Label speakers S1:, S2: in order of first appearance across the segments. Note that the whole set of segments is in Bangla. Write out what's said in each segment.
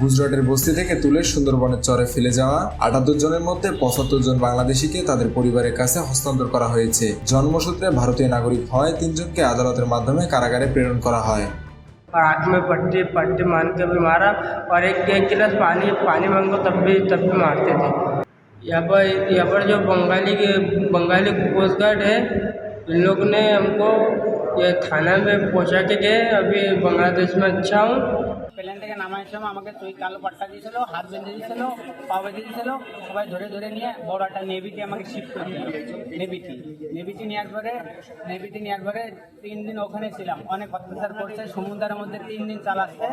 S1: গুজরাটের বস্তি থেকে তুলে সুন্দরবনের চরে ফেলে যাওয়া আটাত্তর জনের মধ্যে পঁচাত্তর জন বাংলাদেশিকে তাদের পরিবারের কাছে হস্তান্তর করা হয়েছে জন্মসূত্রে ভারতীয় নাগরিক হয় তিনজনকে আদালতের মাধ্যমে কারাগারে প্রেরণ করা হয়
S2: और आँख में पट्टी पट्टी मान के भी मारा और एक एक गिलास पानी पानी मांगो तब भी तब भी मारते थे यहाँ पर यहाँ पर जो बंगाली के बंगाली कोस्ट गार्ड है इन लोग ने हमको ये थाना में पहुँचा के गए अभी बांग्लादेश में अच्छा हूँ
S3: প্লেন থেকে নামার সময় আমাকে তুই কালো পাট্টা দিয়েছিল, হাত বেঁধে দিয়েছিল, পা বেঁধে দিয়েছিল, সবাই ধরে ধরে নিয়ে বড় একটা নেভিটি আমাকে শিফট করে দিল নেভিটি নেভিটি নেওয়ার পরে নেভিটি নেওয়ার পরে তিন দিন ওখানে ছিলাম। অনেক অত্যাচার করছে, সমুদ্রের মধ্যে তিন দিন চালাচ্ছে।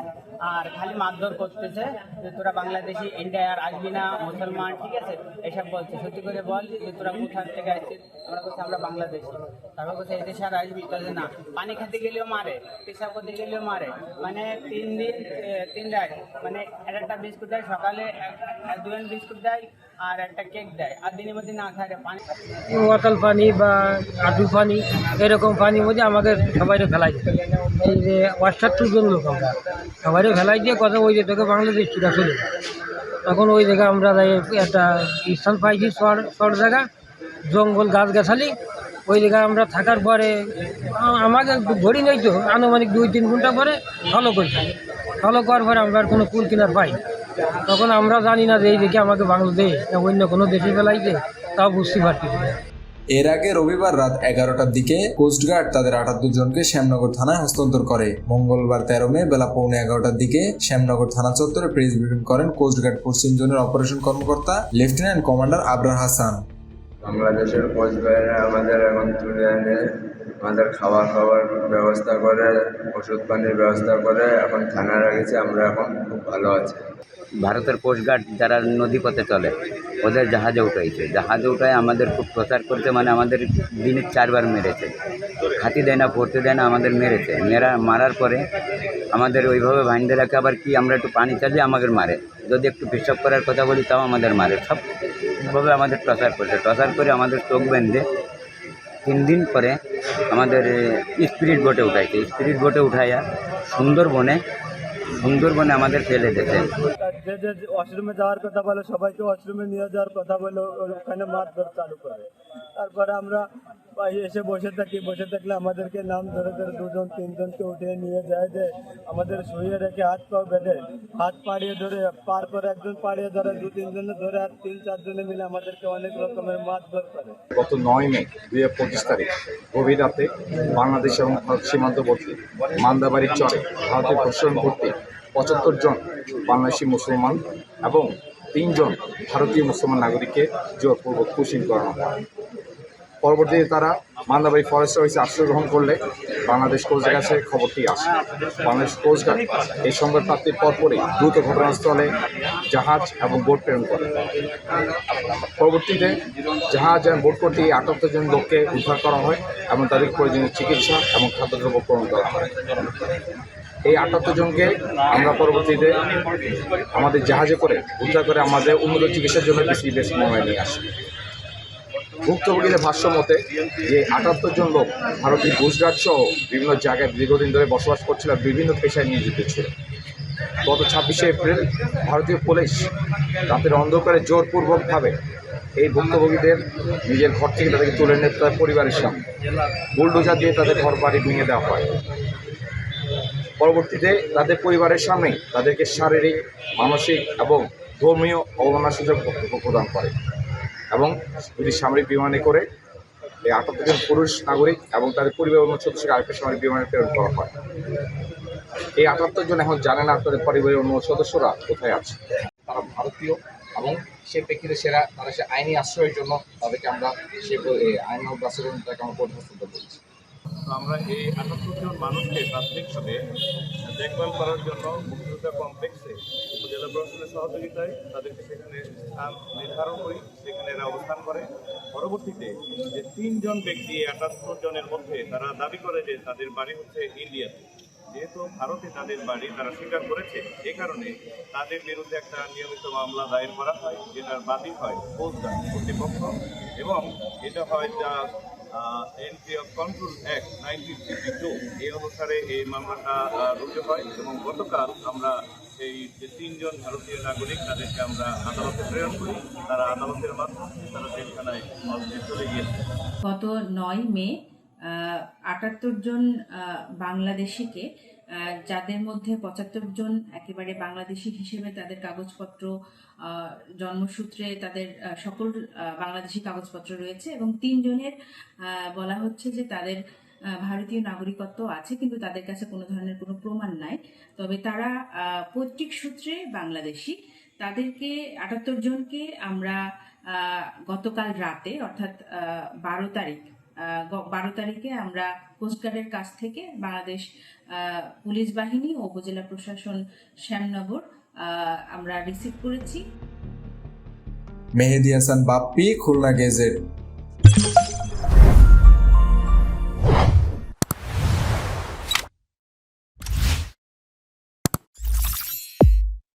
S3: আর খালি মারধর করতেছে যে তোরা বাংলাদেশি ইন্ডিয়ার আসবি না, মুসলমান, ঠিক আছে? এসব বলছে। সত্যি করে বল যে তোরা কোথার থেকে আসছিস? আমরা বলছি, আমরা বাংলাদেশি। তারপর বলছে এদেশে আর আসবি? তাহলে না। পানি খেতে গেলেও মারে, পেশাব করতে গেলেও মারে। মানে তিন দিন তিন রাত মানে এক একটা বিস্কুট দেয়, সকালে এক, দুজন বিস্কুট দেয় আর একটা কেক দেয়। আর দিনের মধ্যে না খায় পানি
S2: ওয়াতাল পানি বা আটু পানি, এরকম পানির মধ্যে আমাকে সবাই ফেলাই এই যে অষ্টাত্তর জন লোক আমরা সবাই ফেলাই দিয়ে কথা ওই যে তোকে বাংলাদেশ চুরা চলে তখন ওই জায়গায় আমরা একটা স্থান পাইছি শহর শহর জায়গা, জঙ্গল গাছ গাছালি ওই জায়গায় আমরা থাকার পরে আমাকে ধরি নেই তো, আনুমানিক দুই তিন ঘণ্টা পরে ফলো করছি ফলো করার পরে আমরা কোনো কুল কিনার পাই। তখন আমরা জানি না যে এই দিকে আমাকে বাংলাদেশ না অন্য কোনো দেশে ফেলাইছে তাও বুঝতে পারছি না।
S1: এর আগে রবিবার রাত এগারোটার দিকে কোস্টগার্ড তাদের আটাত্তর জনকে শ্যামনগর থানায় হস্তান্তর করে। মঙ্গলবার তেরো মে বেলা পৌনে এগারোটার দিকে শ্যামনগর থানা চত্বরে প্রেস ব্রিফিং করেন কোস্টগার্ড পশ্চিম জোনের অপারেশন কর্মকর্তা লেফটেন্যান্ট কমান্ডার আবরার হাসান।
S4: বাংলাদেশের কোচবিহারে আমাদের এখন তুলে এনে আমাদের খাবার খাবার ব্যবস্থা করে ওষুধ পানির ব্যবস্থা করে এখন থানা রেখেছে আমরা এখন খুব ভালো আছি।
S5: ভারতের কোস্টগার্ড যারা নদীপথে চলে, ওদের জাহাজে উঠাইছে। জাহাজে উঠায় আমাদের খুব প্রচার করতে মানে আমাদের দিনে চারবার মেরেছে। খাতি দেয় না পড়তে দেয় না, আমাদের মেরেছে। মেরা, মারার পরে আমাদের ওইভাবে ভাইন্দে রাখে, আবার কি আমরা একটু পানি চালিয়ে আমাদের মারে। যদি একটু পেশাব করার কথা বলি, তাও আমাদের মারে। সবভাবে আমাদের টর্চার করছে। টর্চার করে আমাদের চোখ বেঁধে তিন দিন পরে আমাদের স্পিরিট বোটে উঠাইছে। স্পিরিট বোটে উঠাইয়া সুন্দরবনে সুন্দরবনে আমাদের ফেলে দেবে
S6: যে যে ওয়াশরুমে যাওয়ার কথা বলে, সবাইকে ওয়াশরুমে নিয়ে যাওয়ার কথা বলে, ওখানে মারধর চালু করে। তারপরে আমরা এসে বসে থাকি, বসে থাকলে আমাদেরকে নাম ধরে ধরে দুজন, তিনজনকে উঠিয়ে নিয়ে যায় যে, আমাদের শুয়ে রেখে হাত পা বেঁধে, হাত পাড়িয়ে ধরে, পার করে একজন পাড়িয়ে ধরে, দু তিনজনে ধরে আর তিন চারজনে মিলে আমাদেরকে অনেক রকমের মারধর করে।
S7: গত নয় মে, দুই হাজার পঁচিশ তারিখ, গভীর রাতে বাংলাদেশ এবং ভারত সীমান্তবর্তী মান্দাবাড়ির চরে ভারতের প্রসারণ করতে পঁচাত্তর জন বাংলাদেশি মুসলমান এবং তিনজন ভারতীয় মুসলমান নাগরিককে জোরপূর্বক কুশিন করানো হয়। পরবর্তীতে তারা মান্দাবাড়ি ফরেস্ট অফিসে আশ্রয় গ্রহণ করলে বাংলাদেশ কোস্টের কাছে খবরটি আসে। বাংলাদেশ কোস্টগার্ড এই সংবাদ প্রাপ্তির পরপরই দ্রুত ঘটনাস্থলে জাহাজ এবং বোট প্রেরণ করে। পরবর্তীতে জাহাজ এবং বোট করতে আটাত্তর জন লোককে উদ্ধার করা হয় এবং তাদের প্রয়োজনীয় চিকিৎসা এবং খাদ্যদ্রব্য প্রদান করা হয়। এই আটাত্তর জনকে আমরা পরবর্তীতে আমাদের জাহাজে করে উদ্ধার করে আমাদের উন্নত চিকিৎসার জন্য বেশি বেশি মোবাইল নিয়ে আসে। ভুক্তভোগীদের ভাষ্য মতে, যে আটাত্তর জন লোক ভারতীয় গুজরাট সহ বিভিন্ন জায়গায় দীর্ঘদিন ধরে বসবাস করছিল বিভিন্ন পেশায় নিয়োজিত ছিল। গত ছাব্বিশে এপ্রিল ভারতীয় পুলিশ রাতের অন্ধকারে জোরপূর্বকভাবে এই ভুক্তভোগীদের নিজের ঘর থেকে তাদেরকে তুলে নিয়ে তাদের পরিবারের সামনে বুলডোজার দিয়ে তাদের ঘর বাড়ি ভেঙে দেওয়া হয়। পরবর্তীতে তাদের পরিবারের সামনেই তাদেরকে শারীরিক, মানসিক এবং ধর্মীয় অবমাননার সুযোগ প্রদান করে। এবং দুটি সামরিক বিমানে করে, এই আটাত্তর জন পুরুষ নাগরিক এবং তাদের পরিবার অন্য সদস্যকে আরেকটা সামরিক বিমানে প্রেরণ করা হয়। এই আটাত্তর জন এখন জানে না তাদের পরিবারের অন্য সদস্যরা কোথায় আছে। তারা ভারতীয় এবং সে প্রেক্ষিতে সেরা, তারা সে আইনি আশ্রয়ের জন্য তাদেরকে আমরা সে আইন বাস্তবায়ন তাকে আমরা পরিবর্তন করেছি।
S8: তো আমরা এই আটাত্তর জন মানুষকে প্রাথমিকভাবে দেখভাল করার জন্য মুক্তিযোদ্ধা কমপ্লেক্সে সহযোগিতায় তাদেরকে সেখানে স্থান নির্ধারণ করি, সেখানে এরা অবস্থান করে। পরবর্তীতে যে তিনজন ব্যক্তি এই আটাত্তর জনের মধ্যে তারা দাবি করে যে তাদের বাড়ি হচ্ছে ইন্ডিয়াতে যেহেতু ভারতে তাদের বাড়ি তারা স্বীকার করেছে, এ কারণে তাদের বিরুদ্ধে একটা নিয়মিত মামলা দায়ের করা হয়, যেটার বাদী হয় ফৌজদার কর্তৃপক্ষ। এবং এটা হয় যা entry of control act nineteen fifty two. এই অনুসারে এই মামলাটা রুজু হয় এবং গতকাল আমরা এই যে তিনজন ভারতীয় নাগরিক তাদেরকে আমরা আদালতে প্রেরণ করি। তারা আদালতের মাধ্যমে তারা জেলখানায় চলে গিয়েছে।
S9: গত নয় মে আটাত্তর জন বাংলাদেশিকে যাদের মধ্যে পঁচাত্তর জন একেবারে বাংলাদেশি হিসেবে তাদের কাগজপত্র জন্মসূত্রে তাদের সকল বাংলাদেশি কাগজপত্র রয়েছে এবং তিনজনের বলা হচ্ছে যে তাদের ভারতীয় নাগরিকত্ব আছে কিন্তু তাদের কাছে কোনো ধরনের কোনো প্রমাণ নাই। তবে তারা পৈতৃক সূত্রে বাংলাদেশি। তাদেরকে আটাত্তর জনকে আমরা গতকাল রাতে অর্থাৎ বারো তারিখ বারো তারিখে আমরা কোস্টগার্ডের কাছ থেকে বাংলাদেশ পুলিশ বাহিনী ও উপজেলা প্রশাসন শ্যামনগর আমরা রিসিভ করেছি।
S1: মেহেদি হাসান বাপ্পি, খুলনা গেজেট